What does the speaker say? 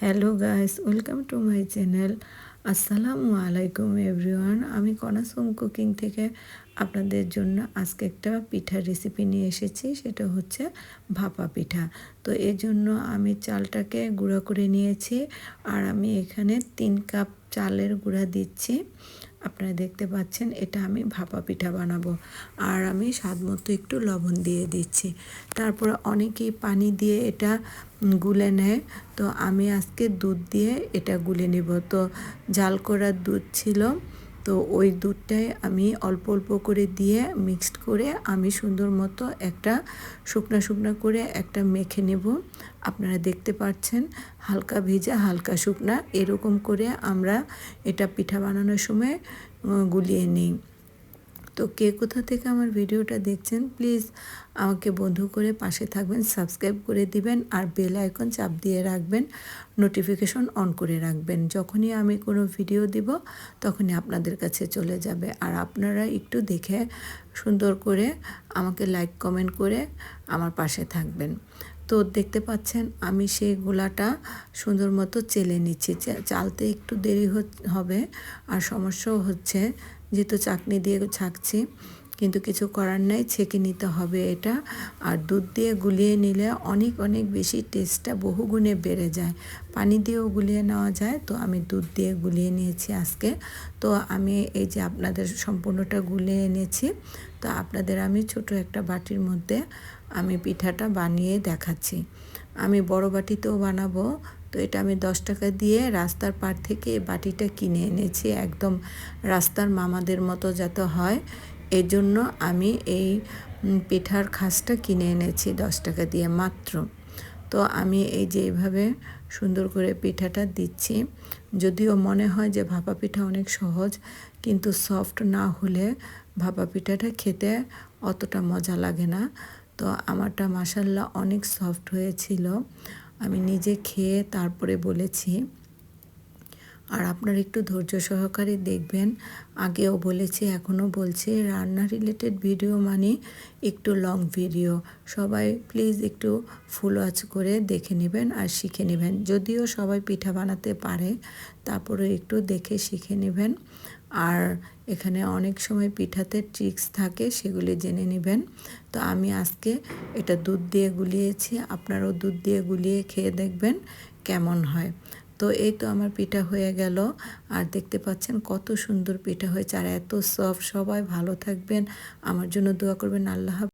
Hello guys welcome to my channel আসসালামু আলাইকুম everyone আমি কনাসুম কুকিং থেকে আপনাদের জন্য আজকে একটা পিঠার রেসিপি নিয়ে এসেছি, সেটা হচ্ছে ভাপা পিঠা। তো এর জন্য আমি চালটাকে গুঁড়া করে নিয়েছি, আর আমি এখানে তিন কাপ চালের গুঁড়া দিচ্ছি। আপনারা দেখতে পাচ্ছেন, এটা আমি ভাপা পিঠা বানাবো। আর আমি স্বাদ মতো একটু লবণ দিয়ে দিচ্ছি। তারপর অনেকেই পানি দিয়ে এটা গুলে নেয়। তো আমি আজকে দুধ দিয়ে এটা গুলে নিব। তো জাল করার দুধ ছিল তো ওই দুধটাই আমি অল্প অল্প করে দিয়ে মিক্সড করে আমি সুন্দর মতো একটা শুকনো শুকনো করে একটা মেখে নেব। আপনারা দেখতে পাচ্ছেন, হালকা ভেজা, হালকা শুকনা। এরকম করে আমরা এটা পিঠা বানানোর সময় গুলিয়ে নিই। তো কে কোথা থেকে আমার ভিডিওটা দেখছেন প্লিজ আমাকে বন্ধু করে পাশে থাকবেন সাবস্ক্রাইব করে দিবেন আর বেল আইকন চাপ দিয়ে রাখবেন নোটিফিকেশন অন করে রাখবেন। যখনই আমি কোনো ভিডিও দিব, তখনই আপনাদের কাছে চলে যাবে। আর আপনারা একটু দেখে সুন্দর করে আমাকে লাইক কমেন্ট করে আমার পাশে থাকবেন। তো দেখতে পাচ্ছেন, আমি সেই গোলাটা সুন্দর মতো চেলে নিচ্ছি। চালতে একটু দেরি হবে আর সমস্যাও হচ্ছে যেহেতু চাকনি দিয়ে ছাকছি, কিন্তু কিছু করার নেই, ছেঁকে নিতে হবে এটা। আর দুধ দিয়ে গুলিয়ে নিলে অনেক অনেক বেশি টেস্টটা বহুগুণে বেড়ে যায়। পানি দিয়েও গুলিয়ে নেওয়া যায়, তো আমি দুধ দিয়ে গুলিয়ে নিয়েছি আজকে। তো আমি এই যে আপনাদের সম্পূর্ণটা গুলিয়ে এনেছি, তো আপনাদের আমি ছোট একটা বাটির মধ্যে আমি পিঠাটা বানিয়ে দেখাচ্ছি। আমি বড় বাটিতেও বানাবো তো এটা আমি দশ টাকা দিয়ে রাস্তার পার থেকে বাটিটা কিনে এনেছি একদম রাস্তার মামাদের মতো যাতে হয়। এই জন্য আমি এই পিঠার খাসটা কিনে এনেছি দশ টাকা দিয়ে মাত্র। তো আমি এই যে এইভাবে সুন্দর করে পিঠাটা দিচ্ছি, যদিও মনে হয় যে ভাপা পিঠা অনেক সহজ, কিন্তু সফট না হলে ভাপা পিঠাটা খেতে অতটা মজা লাগে না। তো আমারটা মাসাল্লাহ অনেক সফট হয়েছিল। আমি নিজে খেয়ে তারপরে বলেছি আর আপনারা একটু ধৈর্য সহকারে দেখবেন। আগেও বলেছি, এখনও বলছি, রান্না রিলেটেড ভিডিও মানে একটু লং ভিডিও সবাই প্লিজ একটু ফুল ওয়াচ করে দেখে নেবেন আর শিখে নেবেন। যদিও সবাই পিঠা বানাতে পারে তারপরে একটু দেখে শিখে নেবেন। আর এখানে অনেক সময় পিঠাতে ট্রিক্স থাকে, সেগুলি জেনে নেবেন। তো আমি আজকে এটা দুধ দিয়ে গুলিয়েছি, আপনারাও দুধ দিয়ে গুলিয়ে খেয়ে দেখবেন কেমন হয়। তো এই তো আমার পিঠা হয়ে গেল। আর দেখতে পাচ্ছেন কত সুন্দর পিঠা হয়েছে। আর এত সফট সবাই ভালো থাকবেন। আমার জন্য দোয়া করবেন। আল্লাহ